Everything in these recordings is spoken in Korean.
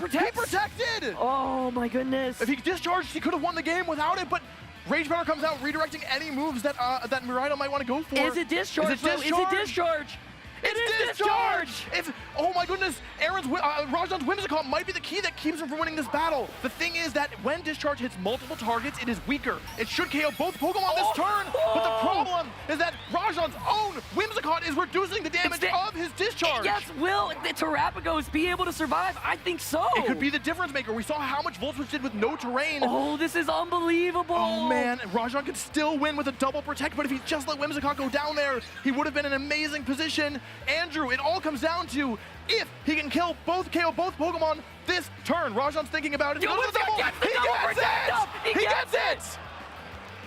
He protects. protected! Oh my goodness. If he discharged, he could have won the game without it, but Rage Runner comes out redirecting any moves that uh, that Murado might want to go for. Is it discharge? Is it though? Is it discharge? It It's is discharge! If oh my goodness, Aaron's uh, Rajan's Whimsicott might be the key that keeps him from winning this battle. The thing is that when discharge hits multiple targets, it is weaker. It should KO both Pokemon this Oh! turn, but the problem is that Rajan's own Whimsicott is reducing the damage of his discharge. Yes, will the Terrapagos be able to survive? I think so. It could be the difference maker. We saw how much voltswitch did with no terrain. Oh, this is unbelievable. Oh man, Rajan could still win with a double protect, but if he just let Whimsicott go down there, he would have been in an amazing position. Andrew, it all comes down to if he can kill both KO both Pokemon this turn. Rajan's thinking about it. Yo, Goes the double. gets He double gets it! He He gets gets it!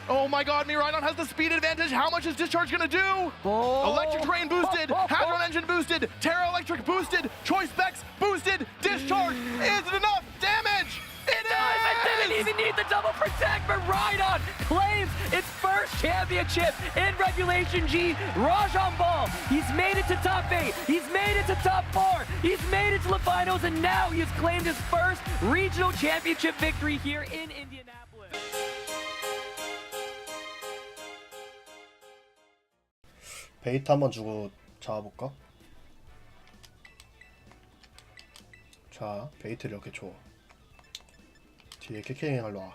Oh my god, Miraidon has the speed advantage. How much is Discharge gonna do? Oh. Electric Terrain boosted, Oh, oh, oh. Hadron Engine boosted, Terra Electric boosted, Choice Specs boosted, Discharge isn't enough damage! It It didn't is! even need the double protect, but Rhydon claims its first championship in Regulation G. Rajan Ball, he's made it to top eight. He's made it to top four. He's made it to the finals, and now he has claimed his first regional championship victory here in Indianapolis. 베이트 한번 주고 잡아볼까? 자, 베이트를 이렇게 줘. 뒤에 할로 와.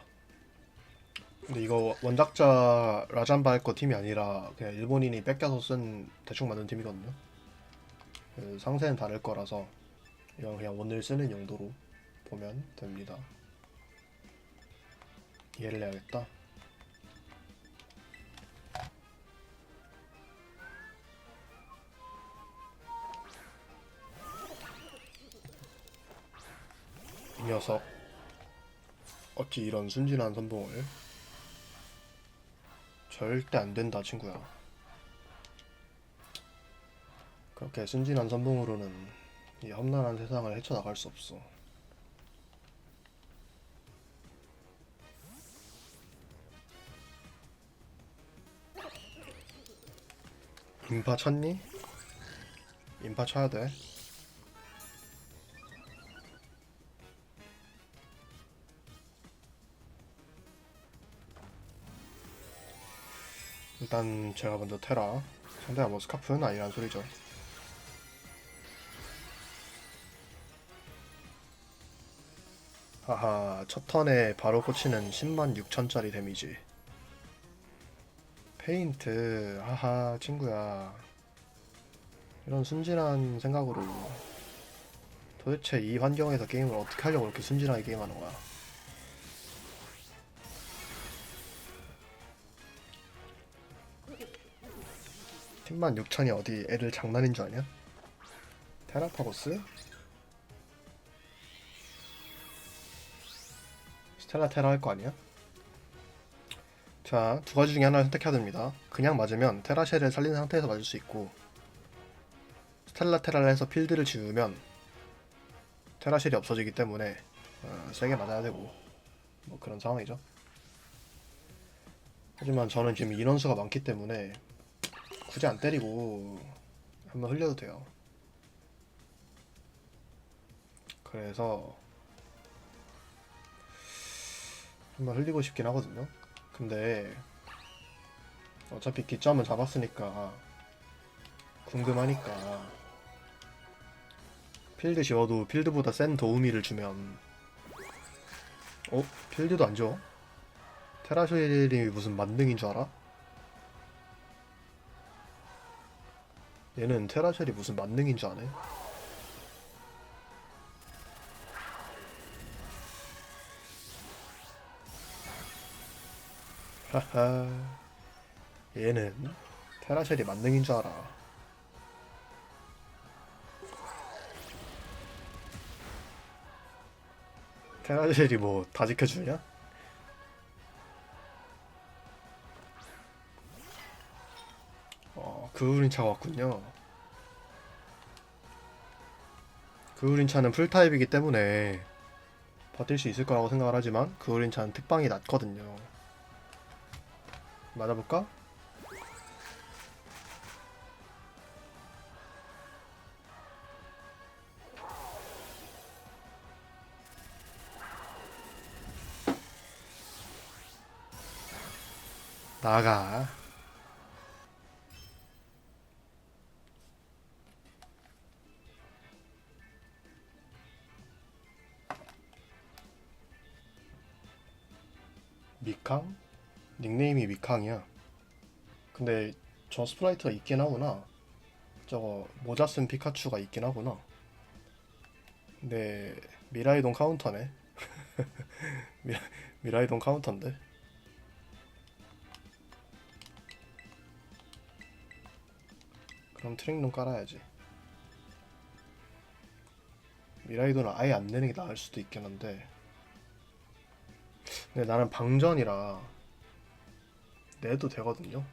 근데 이거 원작자 라잔바 할거 팀이 아니라 그냥 일본인이 뺏겨서 쓴 대충 만든 팀이거든요. 그 상세는 다를 거라서 이건 그냥 오늘 쓰는 용도로 보면 됩니다. 이해를 해야겠다. 이 녀석 어찌 이런 순진한 선봉을? 절대 안 된다 친구야. 그렇게 순진한 선봉으로는 이 험난한 세상을 헤쳐나갈 수 없어. 인파 쳤니? 인파 쳐야 돼 일단 제가 먼저 테라. 상대가 뭐 스카프는 아니란 소리죠. 하하 첫 턴에 바로 꽂히는 10만 6천짜리 데미지. 페인트. 하하 친구야. 이런 순진한 생각으로 도대체 이 환경에서 게임을 어떻게 하려고 이렇게 순진하게 게임하는 거야 팀만 6천이 어디 애들 장난인 줄 아냐? 테라파고스? 스텔라 테라 할 거 아니야? 자, 두 가지 중에 하나를 선택해야 됩니다. 그냥 맞으면 테라쉘을 살린 상태에서 맞을 수 있고 스텔라 테라를 해서 필드를 지우면 테라쉘이 없어지기 때문에 어, 세게 맞아야 되고 뭐 그런 상황이죠. 하지만 저는 지금 인원수가 많기 때문에 굳이 안 때리고 한번 흘려도 돼요. 그래서 한번 흘리고 싶긴 하거든요. 근데 어차피 기점은 잡았으니까 궁금하니까 필드 지워도 필드보다 센 도우미를 주면 어? 필드도 안 줘? 테라쉘이 무슨 만능인 줄 알아? 얘는 테라쉘이 무슨 만능인 줄 아네? 하하 얘는 테라쉘이 만능인 줄 알아 테라쉘이 뭐 다 지켜주냐? 그을린차 왔군요. 그을린차는 풀타입이기 때문에 버틸 수 있을 거라고 생각을 하지만 그을린차는 특방이 낮거든요. 맞아볼까? 나가 미캉? 닉네임이 미캉이야. 근데 저 스프라이트가 있긴 하구나. 저거 모자 쓴 피카츄가 있긴 하구나. 근데 미라이동 카운터네. 미라, 미라이동 카운터인데. 그럼 트랙룸 깔아야지. 미라이도는 아예 안 내는 게 나을 수도 있긴 한데. 근데 나는 방전이라 내도 되거든요.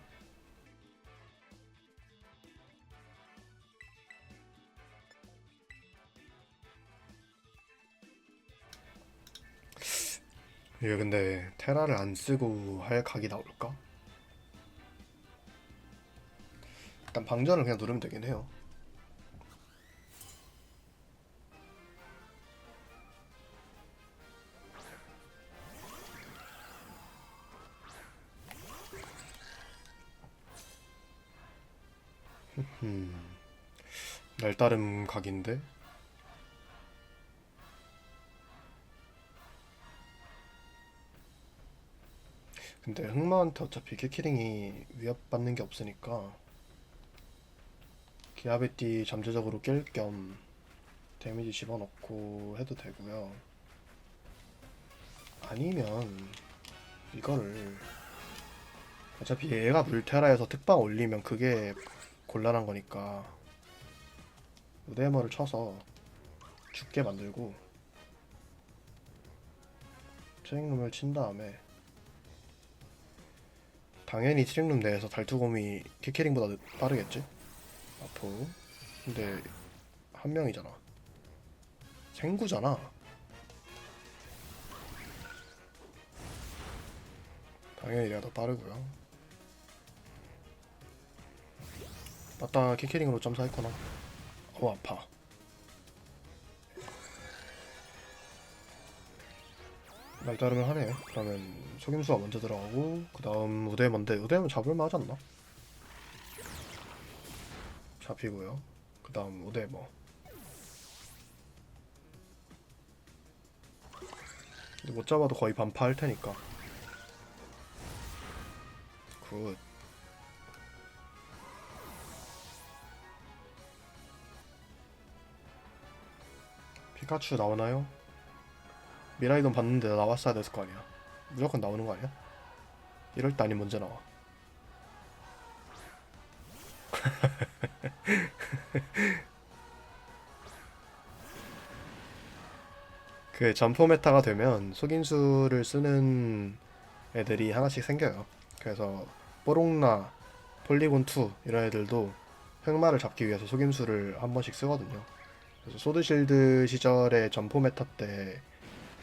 이게 근데 테라를 안 쓰고 할 각이 나올까? 일단 방전을 그냥 누르면 되긴 해요. 날따름 각인데 근데 흑마한테 어차피 키키링이 위협받는 게 없으니까 기아베띠 잠재적으로 깰 겸 데미지 집어넣고 해도 되고요. 아니면 이거를 어차피 얘가 물테라에서 특방 올리면 그게 곤란한 거니까 우데머를 쳐서 죽게 만들고 트랙룸을 친 다음에 당연히 트랙룸 내에서 달투곰이 키캐링보다 늦- 빠르겠지? 아프 근데 한 명이잖아. 생구잖아. 당연히 내가 더 빠르고요. 맞다 키캐링으로 점사했구나 어 아파. 날따르면 하네. 그러면 속임수가 먼저 들어가고 그 다음 우대먼데 우대면 잡을만 하지 않나? 잡히고요. 그 다음 우대뭐. 근데 못 잡아도 거의 반파할 테니까. 굿 피카츄 나오나요? 미라이돈 봤는데 나왔어야 됐을 거 아니야 무조건 나오는 거 아니야? 이럴 때 아니면 언제 나와 그 점포 메타가 되면 속인수를 쓰는 애들이 하나씩 생겨요. 그래서 뽀롱나, 폴리곤2 이런 애들도 흑마를 잡기 위해서 속임수를 한 번씩 쓰거든요. 그래서 소드실드 시절에 점포 메타 때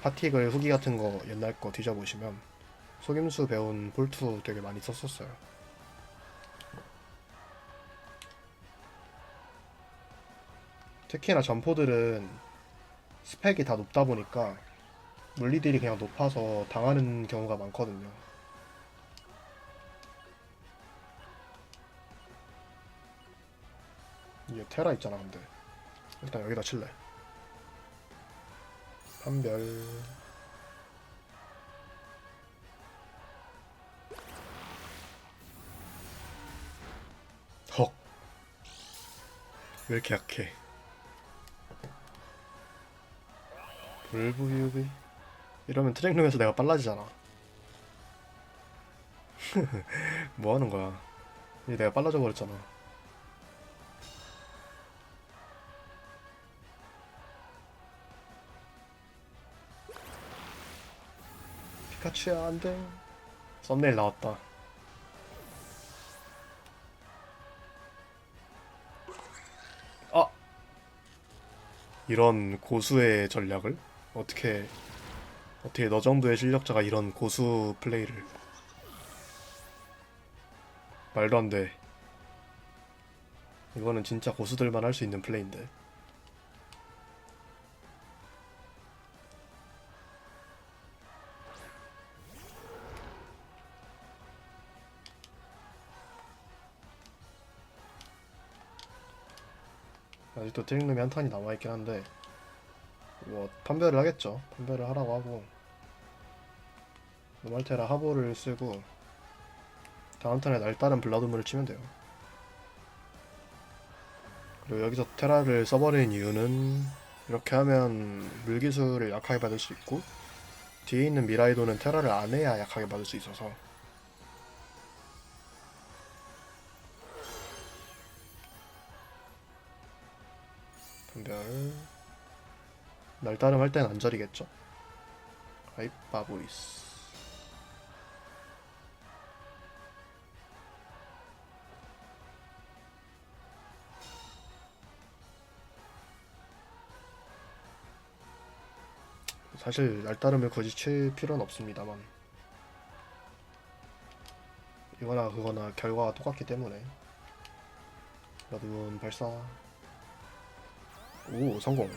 파티글 후기 같은 거 옛날 거 뒤져보시면 속임수 배운 볼투 되게 많이 썼었어요. 특히나 점포들은 스펙이 다 높다 보니까 물리들이 그냥 높아서 당하는 경우가 많거든요. 이게 테라 있잖아 근데 일단 여기다 칠래 판별 헉. 왜 이렇게 약해? 불부유비 이러면 트랙룸에서 내가 빨라지잖아. 뭐 하는 거야? 이제 내가 빨라져 버렸잖아. 피카츄야 안 돼. 썸네일 나왔다. 아 이런 고수의 전략을 어떻게 어떻게 너 정도의 실력자가 이런 고수 플레이를 말도 안 돼. 이거는 진짜 고수들만 할 수 있는 플레이인데. 아직도 트릭룸이 한 턴이 남아있긴 한데 뭐 판별을 하겠죠. 판별을 하라고 하고. 노말테라 하보를 쓰고 다음 턴에 날다른 블라드문을 치면 돼요. 그리고 여기서 테라를 써버리는 이유는 이렇게 하면 물기술을 약하게 받을 수 있고 뒤에 있는 미라이도는 테라를 안 해야 약하게 받을 수 있어서 날다름 할 땐 안절이겠죠. 하이바보이스. 사실 날다름을 굳이 칠 필요는 없습니다만. 이거나 그거나 결과가 똑같기 때문에. 나도 발사. 오 성공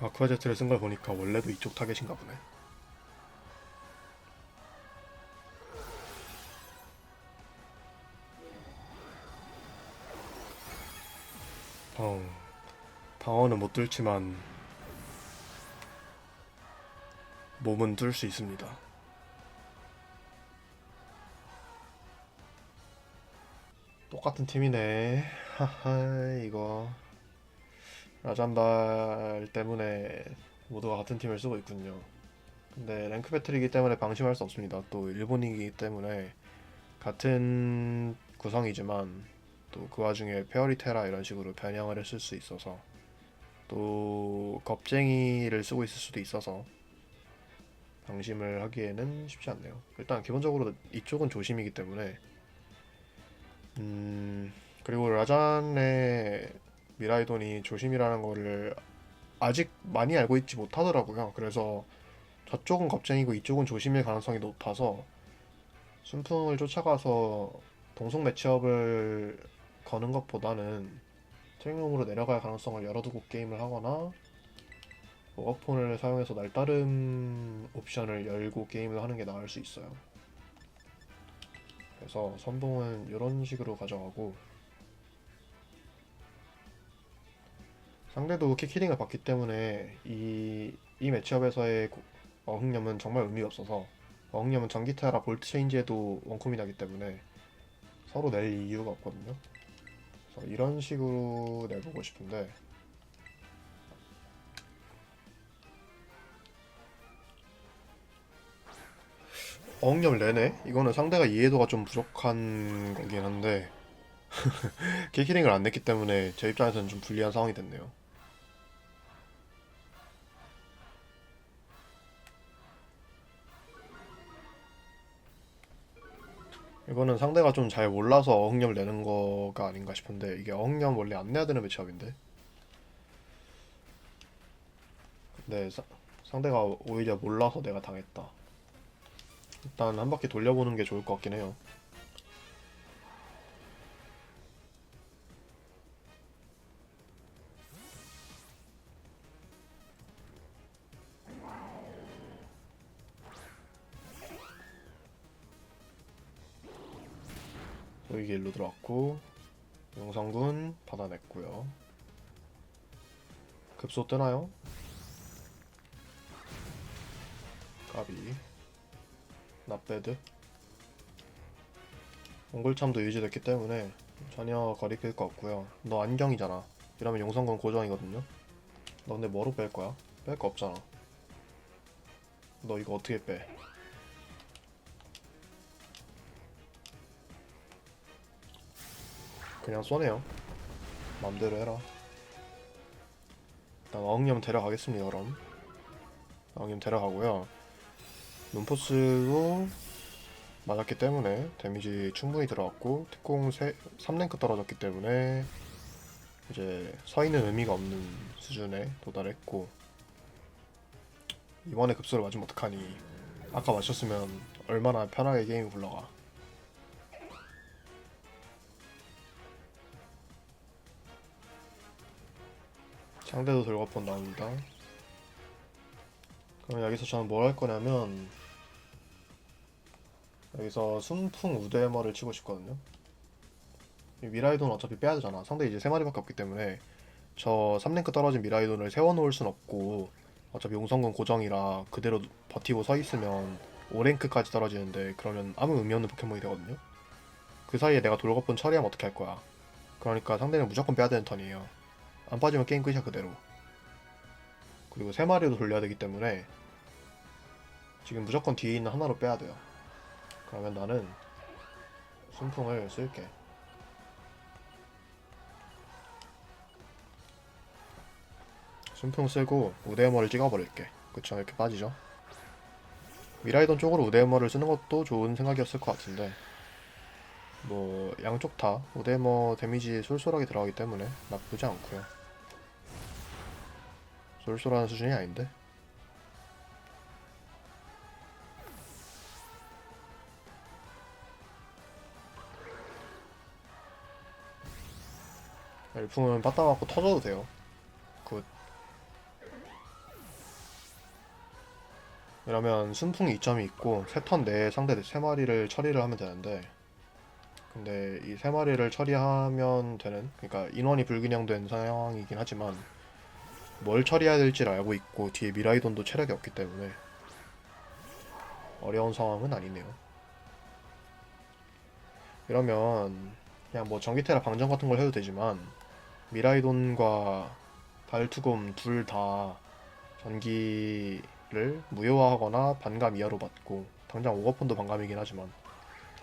아쿠아제트를 쓴 걸 보니까 원래도 이쪽 타겟인가 보네. 방어 방어는 못 뚫지만 몸은 뚫을 수 있습니다. 똑같은 팀이네. 하하 이거 라잔발 때문에 모두가 같은 팀을 쓰고 있군요. 근데 랭크 배틀이기 때문에 방심할 수 없습니다. 또 일본이기 때문에 같은 구성이지만 또 그 와중에 페어리테라 이런 식으로 변형을 했을 수 있어서 또 겁쟁이를 쓰고 있을 수도 있어서 방심을 하기에는 쉽지 않네요. 일단 기본적으로 이쪽은 조심이기 때문에 음 그리고 라잔의 미라이돈이 조심이라는 거를 아직 많이 알고 있지 못하더라고요. 그래서 저쪽은 겁쟁이고 이쪽은 조심일 가능성이 높아서 순풍을 쫓아가서 동속 매치업을 거는 것보다는 트랙룸으로 내려갈 가능성을 열어두고 게임을 하거나 워크폰을 사용해서 날다름 옵션을 열고 게임을 하는 게 나을 수 있어요. 그래서 선봉은 이런 식으로 가져가고 상대도 킥히링을 받기 때문에 이, 이 매치업에서의 고- 어흥념은 정말 의미가 없어서 어흥념은 전기타라 볼트 체인지에도 원콤이 나기 때문에 서로 낼 이유가 없거든요. 그래서 이런 식으로 내보고 싶은데 어흥념을 내네? 이거는 상대가 이해도가 좀 부족한 거긴 한데 킥히링을 안 냈기 때문에 제 입장에서는 좀 불리한 상황이 됐네요. 이거는 상대가 좀 잘 몰라서 어흥념을 내는 거가 아닌가 싶은데 이게 어흥념 원래 안 내야 되는 매치업인데. 근데 사- 상대가 오히려 몰라서 내가 당했다. 일단 한 바퀴 돌려보는 게 좋을 것 같긴 해요 급소 뜨나요? 까비 납배드 옹골참도 유지됐기 때문에 전혀 거리 끌 거 없고요 너 안경이잖아 이러면 용성군 고정이거든요 너 근데 뭐로 뺄 거야? 뺄 거 없잖아 너 이거 어떻게 빼? 그냥 쏘네요. 맘대로 해라. 일단 어흥염 데려가겠습니다. 그럼 어흥염 데려가고요. 눈포스도 맞았기 때문에 데미지 충분히 들어갔고 특공 3랭크 떨어졌기 때문에 이제 서 있는 의미가 없는 수준에 도달했고 이번에 급소를 맞으면 어떡하니 아까 맞췄으면 얼마나 편하게 게임이 굴러가 상대도 돌거폰 나옵니다. 그럼 여기서 저는 뭘 할 거냐면 여기서 순풍 우드해머를 치고 싶거든요. 이 미라이돈 어차피 빼야 되잖아. 상대 이제 세 마리밖에 없기 때문에 저 3랭크 떨어진 미라이돈을 세워놓을 순 없고 어차피 용성군 고정이라 그대로 버티고 서 있으면 5랭크까지 떨어지는데 그러면 아무 의미 없는 포켓몬이 되거든요. 그 사이에 내가 돌거분 처리하면 어떻게 할 거야? 그러니까 상대는 무조건 빼야 되는 턴이에요. 안 빠지면 게임 끝이야 그대로. 그리고 세 마리도 돌려야 되기 때문에 지금 무조건 뒤에 있는 하나로 빼야 돼요. 그러면 나는 순풍을 쓸게. 순풍 쓰고 우대머를 찍어버릴게. 그쵸 이렇게 빠지죠. 미라이돈 쪽으로 우대머를 쓰는 것도 좋은 생각이었을 것 같은데 뭐 양쪽 다 우대머 데미지 쏠쏠하게 들어가기 때문에 나쁘지 않고요. 쏠쏠한 수준이 아닌데 엘풍은 빠따 맞고 터져도 돼요. 굿. 이러면 순풍 2점이 있고 세 턴 내에 상대 3마리를 처리를 하면 되는데 근데 이 3마리를 처리하면 되는 그러니까 인원이 불균형된 상황이긴 하지만 뭘 처리해야 될지를 알고 있고 뒤에 미라이돈도 체력이 없기 때문에 어려운 상황은 아니네요. 이러면 그냥 뭐 전기테라 방전 같은 걸 해도 되지만 미라이돈과 발투곰 둘다 전기를 무효화하거나 반감 이하로 받고 당장 오거폰도 반감이긴 하지만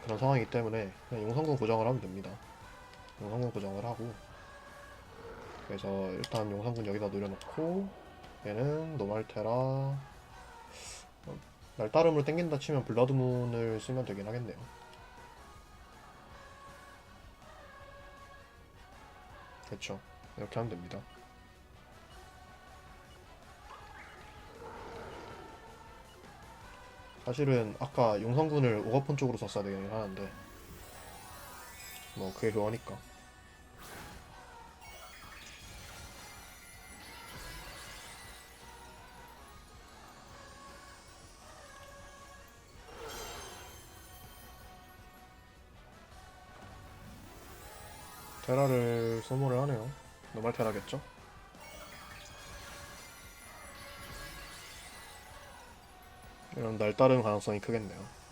그런 상황이기 때문에 그냥 용성군 고정을 하면 됩니다. 용성군 고정을 하고 그래서 일단 용성군 여기다 노려놓고 얘는 노말테라 어, 날따름으로 땡긴다 치면 블러드문을 쓰면 되긴 하겠네요. 그렇죠. 이렇게 하면 됩니다. 사실은 아까 용성군을 오거폰 쪽으로 썼어야 되긴 하는데 뭐 그게 그거니까 노말 테라겠죠? 이런 날 따른 가능성이 크겠네요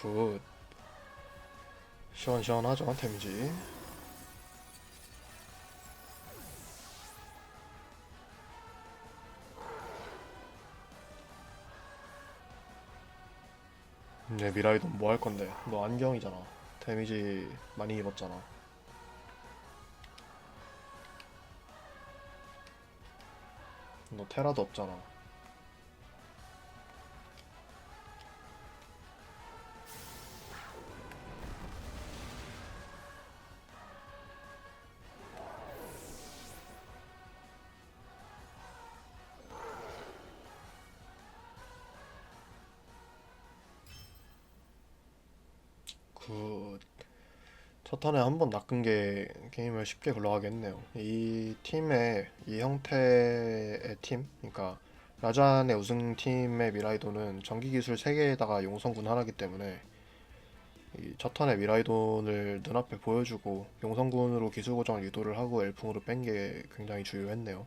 굿. 시원시원하죠 데미지. 네 미라이도 뭐할 건데? 너 안경이잖아. 데미지 많이 입었잖아. 너 테라도 없잖아 굿. 첫 턴에 한 번 낚은 게 게임을 쉽게 굴러가게 했네요. 이 팀의 이 형태의 팀, 그러니까 라잔의 우승팀의 미라이돈은 전기 기술 3개에다가 용성군 하나기 때문에 이첫 턴에 미라이돈을 눈앞에 보여주고 용성군으로 기술 고정을 유도를 하고 엘풍으로 뺀 게 굉장히 주요했네요.